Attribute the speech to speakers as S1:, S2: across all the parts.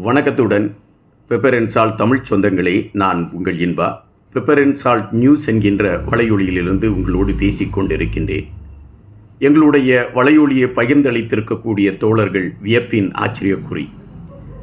S1: வணக்கத்துடன் பெப்பர் தமிழ் சொந்தங்களே நான் உங்கள் இன்பா. பெப்பரென்சால் நியூஸ் என்கின்ற வலையொலியிலிருந்து உங்களோடு பேசிக் கொண்டிருக்கின்றேன். எங்களுடைய வலையொலியை பகிர்ந்தளித்திருக்கக்கூடிய தோழர்கள் வியப்பின் ஆச்சரியக்குறி.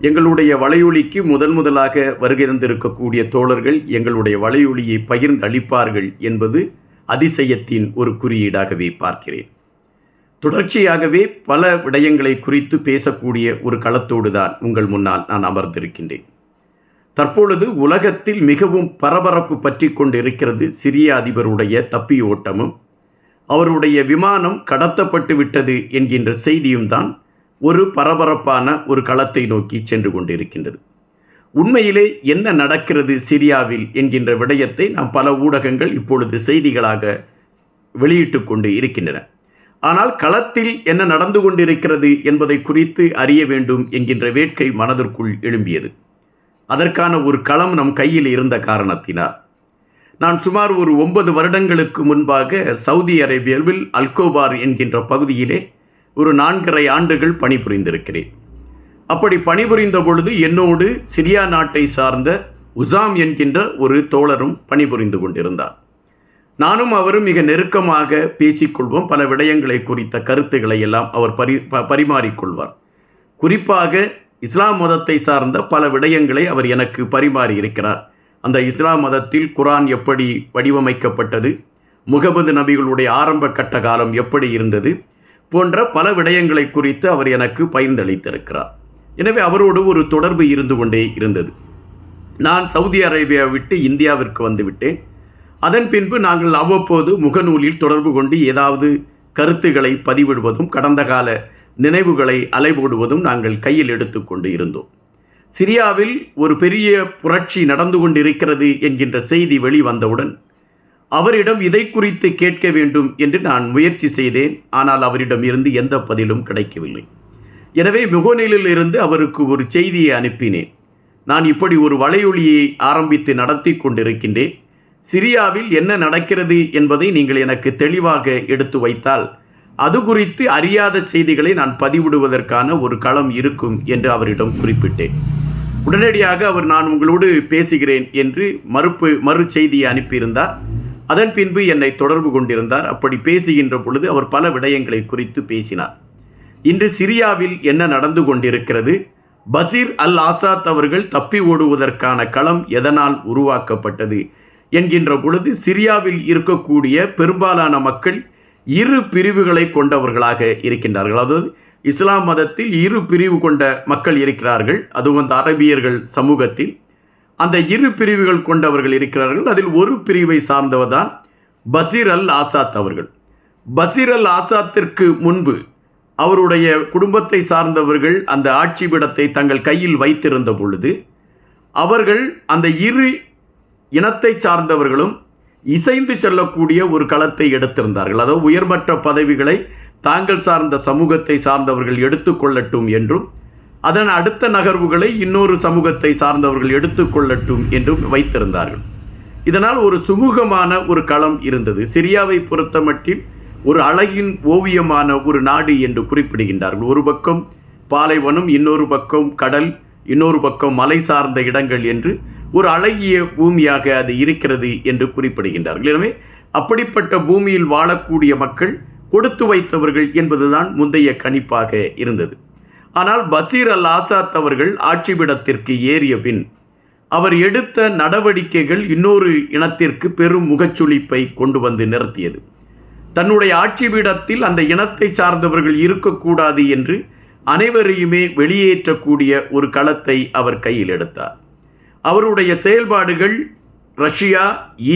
S1: எங்களுடைய வலையொலிக்கு முதன் முதலாக வருகை தந்திருக்கக்கூடிய தோழர்கள் எங்களுடைய வலையொலியை பகிர்ந்தளிப்பார்கள் என்பது அதிசயத்தின் ஒரு குறியீடாகவே பார்க்கிறேன். தொடர்ச்சியாகவே பல விடயங்களை குறித்து பேசக்கூடிய ஒரு களத்தோடு தான் உங்கள் முன்னால் நான் அமர்ந்திருக்கின்றேன். தற்பொழுது உலகத்தில் மிகவும் பரபரப்பு பற்றி கொண்டிருக்கிறது சிரிய அதிபருடைய தப்பியோட்டமும் அவருடைய விமானம் கடத்தப்பட்டு விட்டது என்கின்ற செய்தியும் தான் ஒரு பரபரப்பான ஒரு களத்தை நோக்கி சென்று கொண்டிருக்கின்றது. உண்மையிலே என்ன நடக்கிறது சிரியாவில் என்கின்ற விடயத்தை நாம் பல ஊடகங்கள் இப்பொழுது செய்திகளாக வெளியிட்டு கொண்டு இருக்கின்றன. ஆனால் களத்தில் என்ன நடந்து கொண்டிருக்கிறது என்பதை குறித்து அறிய வேண்டும் என்கின்ற வேட்கை மனதிற்குள் எழும்பியது. அதற்கான ஒரு களம் நம் கையில் இருந்த காரணத்தினால். நான் சுமார் ஒரு ஒன்பது வருடங்களுக்கு முன்பாக சவுதி அரேபியாவில் அல்கோபார் என்கின்ற பகுதியிலே ஒரு நான்கரை ஆண்டுகள் பணிபுரிந்திருக்கிறேன். அப்படி பணிபுரிந்த பொழுது என்னோடு சிரியா நாட்டை சார்ந்த உசாம் என்கின்ற ஒரு தோழரும் பணிபுரிந்து கொண்டிருந்தார். நானும் அவரும் மிக நெருக்கமாக பேசிக்கொள்வோம். பல விடயங்களை குறித்த கருத்துக்களை எல்லாம் அவர் பரி ப பரிமாறிக்கொள்வார். குறிப்பாக இஸ்லாம் மதத்தை சார்ந்த பல விடயங்களை அவர் எனக்கு பரிமாறி இருக்கிறார். அந்த இஸ்லாம் மதத்தில் குரான் எப்படி வடிவமைக்கப்பட்டது முகமது நபிகளுடைய ஆரம்ப கட்ட காலம் எப்படி இருந்தது போன்ற பல விடயங்களை குறித்து அவர் எனக்கு பகிர்ந்தளித்திருக்கிறார். எனவே அவரோடு ஒரு தொடர்பு இருந்து கொண்டே இருந்தது. நான் சவுதி அரேபியா விட்டு இந்தியாவிற்கு வந்துவிட்டேன் அதன் பின்பு நாங்கள் அவ்வப்போது முகநூலில் தொடர்பு கொண்டு ஏதாவது கருத்துக்களை பதிவிடுவதும் கடந்த கால நினைவுகளை அலைபோடுவதும் நாங்கள் கையில் எடுத்துக்கொண்டு இருந்தோம். சிரியாவில் ஒரு பெரிய புரட்சி நடந்து கொண்டிருக்கிறது என்கின்ற செய்தி வெளிவந்தவுடன் அவரிடம் இதை குறித்து கேட்க வேண்டும் என்று நான் முயற்சி செய்தேன். ஆனால் அவரிடம் இருந்து எந்த பதிலும் கிடைக்கவில்லை. எனவே முகநூலில் இருந்து அவருக்கு ஒரு செய்தியை அனுப்பினேன். நான் இப்படி ஒரு வலையொலியை ஆரம்பித்து நடத்தி கொண்டிருக்கின்றேன். சிரியாவில் என்ன நடக்கிறது என்பதை நீங்கள் எனக்கு தெளிவாக எடுத்து வைத்தால் அது குறித்து அறியாத செய்திகளை நான் பதிவிடுவதற்கான ஒரு களம் இருக்கும் என்று அவரிடம் குறிப்பிட்டேன். உடனடியாக அவர் நான் உங்களோடு பேசுகிறேன் என்று மறுப்பு மறு செய்தியை அனுப்பியிருந்தார். அதன் பின்பு என்னை தொடர்பு கொண்டிருந்தார். அப்படி பேசுகின்ற பொழுது அவர் பல விடயங்களை குறித்து பேசினார். இன்று சிரியாவில் என்ன நடந்து கொண்டிருக்கிறது? பசீர் அல் ஆசாத் அவர்கள் தப்பி ஓடுவதற்கான களம் எதனால் உருவாக்கப்பட்டது? என்கின்ற பொழுது சிரியாவில் இருக்கக்கூடிய பெரும்பாலான மக்கள் இரு பிரிவுகளை கொண்டவர்களாக இருக்கின்றார்கள். அதாவது இஸ்லாம் மதத்தில் இரு பிரிவு கொண்ட மக்கள் இருக்கிறார்கள். அதுவும் அந்த அரபியர்கள் சமூகத்தில் அந்த இரு பிரிவுகள் கொண்டவர்கள் இருக்கிறார்கள். அதில் ஒரு பிரிவை சார்ந்தவர் தான் பசீர் அல் ஆசாத் அவர்கள். பசீர் அல் ஆசாத்திற்கு முன்பு அவருடைய குடும்பத்தை சார்ந்தவர்கள் அந்த ஆட்சி பீடத்தை தங்கள் கையில் வைத்திருந்த பொழுது அவர்கள் அந்த இரு இனத்தை சார்ந்தவர்களும் இசைந்து செல்லக்கூடிய ஒரு களத்தை எடுத்திருந்தார்கள். அதாவது உயர்மற்ற பதவிகளை தாங்கள் சார்ந்த சமூகத்தை சார்ந்தவர்கள் எடுத்துக்கொள்ளட்டும் என்றும் அதன் அடுத்த நகர்வுகளை இன்னொரு சமூகத்தை சார்ந்தவர்கள் எடுத்துக்கொள்ளட்டும் என்றும் வைத்திருந்தார்கள். இதனால் ஒரு சுமூகமான ஒரு களம் இருந்தது. சிரியாவை பொறுத்தமட்டில் ஒரு அழகின் ஓவியமான ஒரு நாடு என்று குறிப்பிடுகின்றார்கள். ஒரு பக்கம் பாலைவனம் இன்னொரு பக்கம் கடல் இன்னொரு பக்கம் மலை சார்ந்த இடங்கள் என்று ஒரு அழகிய பூமியாக அது இருக்கிறது என்று குறிப்பிடுகின்றார்கள். எனவே அப்படிப்பட்ட பூமியில் வாழக்கூடிய மக்கள் கொடுத்து வைத்தவர்கள் என்பதுதான் முந்தைய கணிப்பாக இருந்தது. ஆனால் பசீர் அல் ஆசாத் அவர்கள் ஆட்சிபிடத்திற்கு ஏறிய பின் அவர் எடுத்த நடவடிக்கைகள் இன்னொரு இனத்திற்கு பெரும் முகச்சுளிப்பை கொண்டு வந்து நிறுத்தியது. தன்னுடைய ஆட்சிபீடத்தில் அந்த இனத்தை சார்ந்தவர்கள் இருக்கக்கூடாது என்று அனைவரையுமே வெளியேற்றக்கூடிய ஒரு களத்தை அவர் கையில் எடுத்தார். அவருடைய செயல்பாடுகள் ரஷ்யா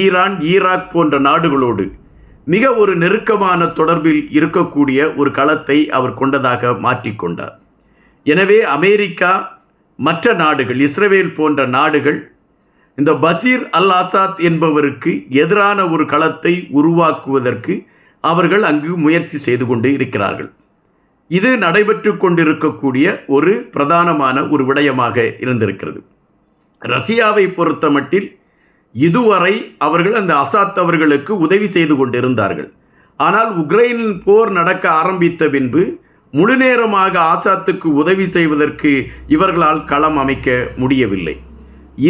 S1: ஈரான் ஈராக் போன்ற நாடுகளோடு மிக ஒரு நெருக்கமான தொடர்பில் இருக்கக்கூடிய ஒரு களத்தை அவர் கொண்டதாக மாற்றிக்கொண்டார். எனவே அமெரிக்கா மற்ற நாடுகள் இஸ்ரேல் போன்ற நாடுகள் இந்த பசீர் அல் ஆசாத் என்பவருக்கு எதிரான ஒரு களத்தை உருவாக்குவதற்கு அவர்கள் அங்கு முயற்சி செய்து கொண்டு இருக்கிறார்கள். இது நடைபெற்று கொண்டிருக்கக்கூடிய ஒரு பிரதானமான ஒரு விடயமாக இருந்திருக்கிறது. ரஷ்யாவை பொறுத்தமட்டில் இதுவரை அவர்கள் அந்த அசாத் அவர்களுக்கு உதவி செய்து கொண்டிருந்தார்கள். ஆனால் உக்ரைனின் போர் நடக்க ஆரம்பித்த பின்பு முழுநேரமாக ஆசாத்துக்கு உதவி செய்வதற்கு இவர்களால் களம் அமைக்க முடியவில்லை.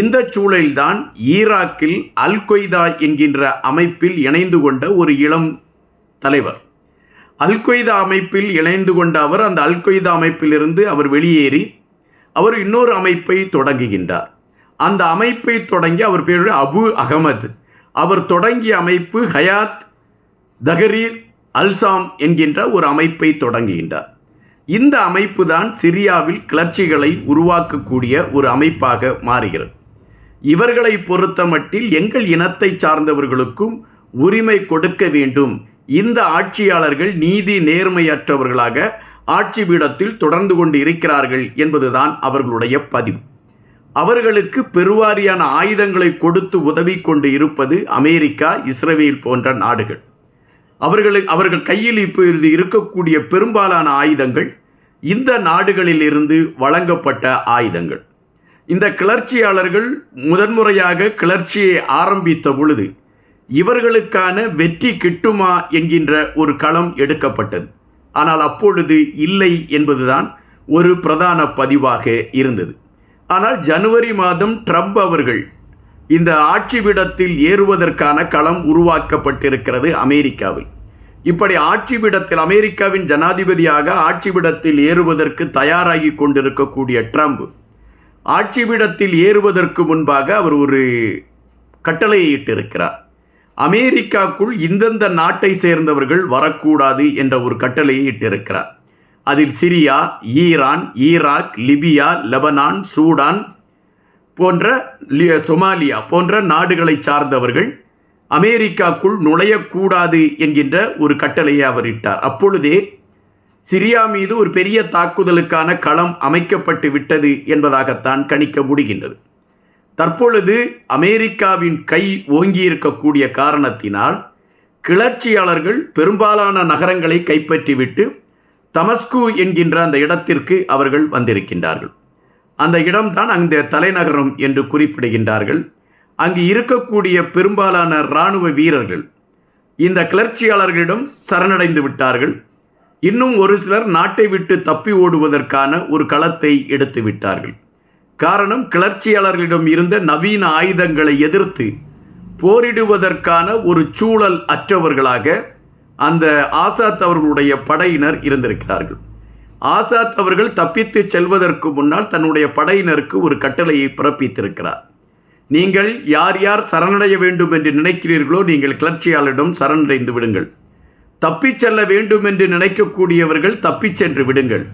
S1: இந்த சூழலில்தான் ஈராக்கில் அல் கொய்தா என்கின்ற அமைப்பில் இணைந்து கொண்ட ஒரு இளம் தலைவர். அல் கொய்தா அமைப்பில் இணைந்து கொண்ட அவர் அந்த அல் கொய்தா அமைப்பிலிருந்து அவர் வெளியேறி அவர் இன்னொரு அமைப்பை தொடங்குகின்றார். அந்த அமைப்பை தொடங்கி அவர் பேர் அபு அகமது. அவர் தொடங்கிய அமைப்பு ஹயாத் தஹரீர் அல்சாம் என்கின்ற ஒரு அமைப்பை தொடங்குகின்றார். இந்த அமைப்பு தான் சிரியாவில் கிளர்ச்சிகளை உருவாக்கக்கூடிய ஒரு அமைப்பாக மாறுகிறது. இவர்களை பொறுத்தமட்டில் எங்கள் இனத்தை சார்ந்தவர்களுக்கும் உரிமை கொடுக்க வேண்டும். இந்த ஆட்சியாளர்கள் நீதி நேர்மையற்றவர்களாக ஆட்சி பீடத்தில் தொடர்ந்து கொண்டு இருக்கிறார்கள் என்பதுதான் அவர்களுடைய பதிவு. அவர்களுக்கு பெருவாரியான ஆயுதங்களை கொடுத்து உதவி கொண்டு இருப்பது அமெரிக்கா இஸ்ரேல் போன்ற நாடுகள். அவர்களுக்கு அவர்கள் கையில் இப்பொழுது இருக்கக்கூடிய பெரும்பாலான ஆயுதங்கள் இந்த நாடுகளில் இருந்து வழங்கப்பட்ட ஆயுதங்கள். இந்த கிளர்ச்சியாளர்கள் முதன்முறையாக கிளர்ச்சியை ஆரம்பித்த பொழுது இவர்களுக்கான வெற்றி கிட்டுமா என்கின்ற ஒரு களம் எடுக்கப்பட்டது. ஆனால் அப்பொழுது இல்லை என்பதுதான் ஒரு பிரதான பதிவாக இருந்தது. ஆனால் ஜனவரி மாதம் ட்ரம்ப் அவர்கள் இந்த ஆட்சிபீடத்தில் ஏறுவதற்கான களம் உருவாக்கப்பட்டிருக்கிறது அமெரிக்காவில். இப்படி ஆட்சிபீடத்தில் அமெரிக்காவின் ஜனாதிபதியாக ஆட்சிபீடத்தில் ஏறுவதற்கு தயாராகி கொண்டிருக்கக்கூடிய ட்ரம்ப் ஆட்சிபீடத்தில் ஏறுவதற்கு முன்பாக அவர் ஒரு கட்டளையை இட்டிருக்கிறார். அமெரிக்காக்குள் இந்தந்த நாட்டை சேர்ந்தவர்கள் வரக்கூடாது என்ற ஒரு கட்டளையை இட்டிருக்கிறார். அதில் Syria Iran Iraq Libya Lebanon Sudan போன்ற லி- சொமாலியா போன்ற நாடுகளை சார்ந்தவர்கள் அமெரிக்காக்குள் நுழையக்கூடாது என்கின்ற ஒரு கட்டளையை அவர் இட்டார். அப்பொழுதே சிரியா மீது ஒரு பெரிய தாக்குதலுக்கான களம் அமைக்கப்பட்டு விட்டது என்பதாகத்தான் கணிக்க முடிகின்றது. தற்பொழுது அமெரிக்காவின் கை ஓங்கியிருக்கக்கூடிய காரணத்தினால் கிளர்ச்சியாளர்கள் பெரும்பாலான நகரங்களை கைப்பற்றிவிட்டு தமஸ்கு என்கின்ற அந்த இடத்திற்கு அவர்கள் வந்திருக்கின்றார்கள். அந்த இடம்தான் அந்த தலைநகரம் என்று குறிப்பிடுகின்றார்கள். அங்கு இருக்கக்கூடிய பெரும்பாலான இராணுவ வீரர்கள் இந்த கிளர்ச்சியாளர்களிடம் சரணடைந்து விட்டார்கள். இன்னும் ஒரு சிலர் நாட்டை விட்டு தப்பி ஓடுவதற்கான ஒரு களத்தை எடுத்து விட்டார்கள். காரணம் கிளர்ச்சியாளர்களிடம் இருந்த நவீன ஆயுதங்களை எதிர்த்து போரிடுவதற்கான ஒரு சூழல் அற்றவர்களாக அந்த ஆசாத் அவர்களுடைய படையினர் இருந்திருக்கிறார்கள். ஆசாத் அவர்கள் தப்பித்து செல்வதற்கு முன்னால் தன்னுடைய படையினருக்கு ஒரு கட்டளையை பிறப்பித்திருக்கிறார். நீங்கள் யார் யார் சரணடைய வேண்டும் என்று நினைக்கிறீர்களோ நீங்கள் கிளர்ச்சியாளரிடம் சரணடைந்து விடுங்கள். தப்பிச் செல்ல வேண்டும் என்று நினைக்கக்கூடியவர்கள் தப்பிச் சென்று விடுங்கள்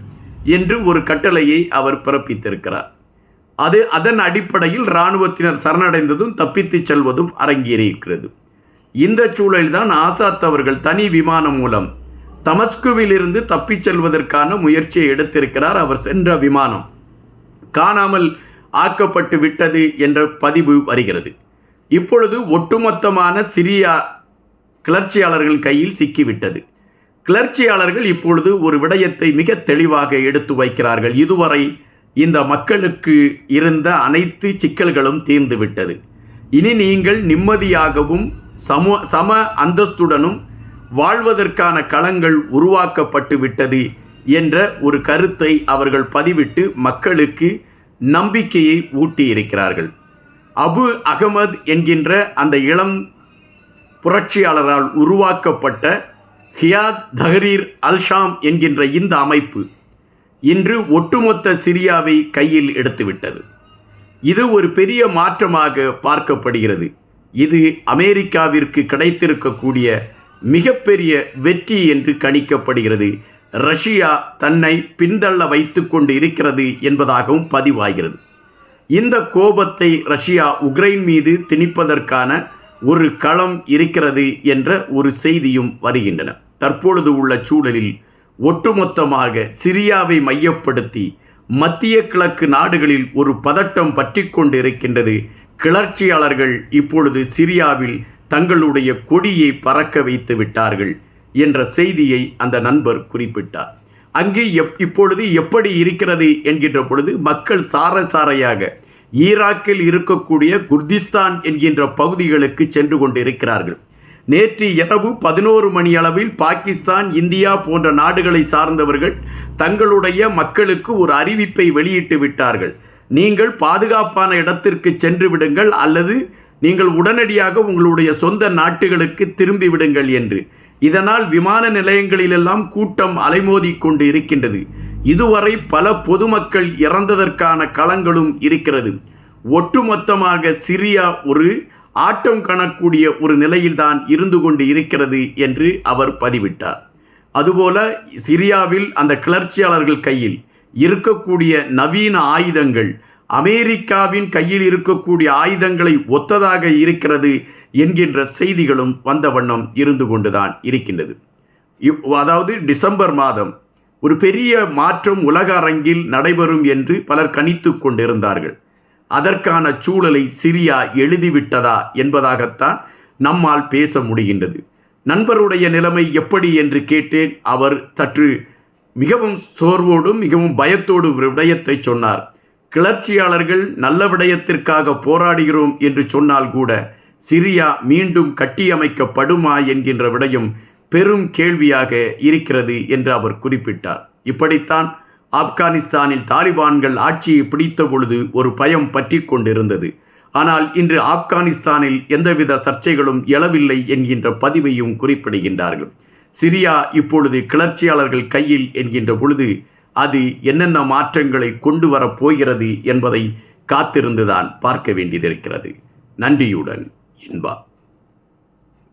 S1: என்று ஒரு கட்டளையை அவர் பிறப்பித்திருக்கிறார். அது அதன் அடிப்படையில் இராணுவத்தினர் சரணடைந்ததும் தப்பித்துச் செல்வதும் அரங்கேறியிருக்கிறது. இந்த சூழலில்தான் ஆசாத் அவர்கள் தனி விமானம் மூலம் தமஸ்குவிலிருந்து தப்பிச் செல்வதற்கான முயற்சியை எடுத்திருக்கிறார். அவர் சென்ற விமானம் காணாமல் ஆக்கப்பட்டு விட்டது என்ற பதிவு வருகிறது. இப்பொழுது ஒட்டுமொத்தமான சிரியா கிளர்ச்சியாளர்கள் கையில் சிக்கிவிட்டது. கிளர்ச்சியாளர்கள் இப்பொழுது ஒரு விடயத்தை மிக தெளிவாக எடுத்து வைக்கிறார்கள். இதுவரை இந்த மக்களுக்கு இருந்த அனைத்து சிக்கல்களும் தீர்ந்துவிட்டது இனி நீங்கள் நிம்மதியாகவும் சம சம அந்தஸ்துடனும் வாழ்வதற்கான களங்கள் உருவாக்கப்பட்டு விட்டது என்ற ஒரு கருத்தை அவர்கள் பதிவிட்டு மக்களுக்கு நம்பிக்கையை ஊட்டியிருக்கிறார்கள். அபு அகமது என்கின்ற அந்த இளம் புரட்சியாளரால் உருவாக்கப்பட்ட ஹியாத் தஹரீர் அல்ஷாம் என்கின்ற இந்த அமைப்பு இன்று ஒட்டுமொத்த சிரியாவை கையில் எடுத்துவிட்டது. இது ஒரு பெரிய மாற்றமாக பார்க்கப்படுகிறது. இது அமெரிக்காவிற்கு கிடைத்திருக்கக்கூடிய மிகப்பெரிய வெற்றி என்று கணிக்கப்படுகிறது. ரஷ்யா தன்னை பின்தள்ள வைத்து கொண்டு இருக்கிறது என்பதாகவும் பதிவாகிறது. இந்த கோபத்தை ரஷ்யா உக்ரைன் மீது திணிப்பதற்கான ஒரு களம் இருக்கிறது என்ற ஒரு செய்தியும் வருகின்றன. தற்பொழுது உள்ள சூழலில் ஒட்டுமொத்தமாக சிரியாவை மையப்படுத்தி மத்திய கிழக்கு நாடுகளில் ஒரு பதட்டம் பற்றி கொண்டு இருக்கின்றது கிளர்ச்சியாளர்கள் இப்பொழுது சிரியாவில் தங்களுடைய கொடியை பறக்க வைத்து விட்டார்கள் என்ற செய்தியை அந்த நண்பர் குறிப்பிட்டார். அங்கே எப் இப்பொழுது எப்படி இருக்கிறது என்கின்ற பொழுது மக்கள் சாரசாரையாக ஈராக்கில் இருக்கக்கூடிய குர்திஸ்தான் என்கின்ற பகுதிகளுக்கு சென்று கொண்டிருக்கிறார்கள். நேற்று இரவு பதினோரு மணி அளவில் பாகிஸ்தான் இந்தியா போன்ற நாடுகளை சார்ந்தவர்கள் தங்களுடைய மக்களுக்கு ஒரு அறிவிப்பை வெளியிட்டு விட்டார்கள். நீங்கள் பாதுகாப்பான இடத்திற்கு சென்று விடுங்கள் அல்லது நீங்கள் உடனடியாக உங்களுடைய சொந்த நாட்டுகளுக்கு திரும்பி விடுங்கள் என்று. இதனால் விமான நிலையங்களிலெல்லாம் கூட்டம் அலைமோதி கொண்டு இருக்கின்றது. இதுவரை பல பொதுமக்கள் இறந்ததற்கான களங்களும் இருக்கிறது. ஒட்டுமொத்தமாக சிரியா ஒரு ஆட்டம் காணக்கூடிய ஒரு நிலையில்தான் இருந்து கொண்டு இருக்கிறது என்று அவர் பதிவிட்டார். அதுபோல சிரியாவில் அந்த கிளர்ச்சியாளர்கள் கையில் இருக்கக்கூடிய நவீன ஆயுதங்கள் அமெரிக்காவின் கையில் இருக்கக்கூடிய ஆயுதங்களை ஒத்ததாக இருக்கிறது என்கின்ற செய்திகளும் வந்த வண்ணம் இருந்து கொண்டுதான் இருக்கின்றது. இவ் அதாவது டிசம்பர் மாதம் ஒரு பெரிய மாற்றம் உலக அரங்கில் நடைபெறும் என்று பலர் கணித்து கொண்டிருந்தார்கள். அதற்கான சூழலை சிரியா எழுதிவிட்டதா என்பதாகத்தான் நம்மால் பேச முடிகின்றது. நண்பருடைய நிலைமை எப்படி என்று கேட்டேன் அவர் சற்று மிகவும் சோர்வோடும் மிகவும் பயத்தோடு ஒரு விடயத்தை சொன்னார். கிளர்ச்சியாளர்கள் நல்ல விடயத்திற்காக போராடுகிறோம் என்று சொன்னால் கூட சிரியா மீண்டும் கட்டியமைக்கப்படுமா என்கின்ற விடயம் பெரும் கேள்வியாக இருக்கிறது என்று அவர் குறிப்பிட்டார். இப்படித்தான் ஆப்கானிஸ்தானில் தாலிபான்கள் ஆட்சியை பிடித்த பொழுது ஒரு பயம் பற்றி கொண்டிருந்தது. ஆனால் இன்று ஆப்கானிஸ்தானில் எந்தவித சர்ச்சைகளும் எழவில்லை என்கின்ற பதிவையும் குறிப்பிடுகின்றார்கள். சிரியா இப்பொழுது கிளர்ச்சியாளர்கள் கையில் என்கின்ற பொழுது அது என்னென்ன மாற்றங்களை கொண்டு வரப் போகிறது என்பதை காத்திருந்துதான் பார்க்க வேண்டியதிருக்கிறது. நன்றியுடன் இன்பா.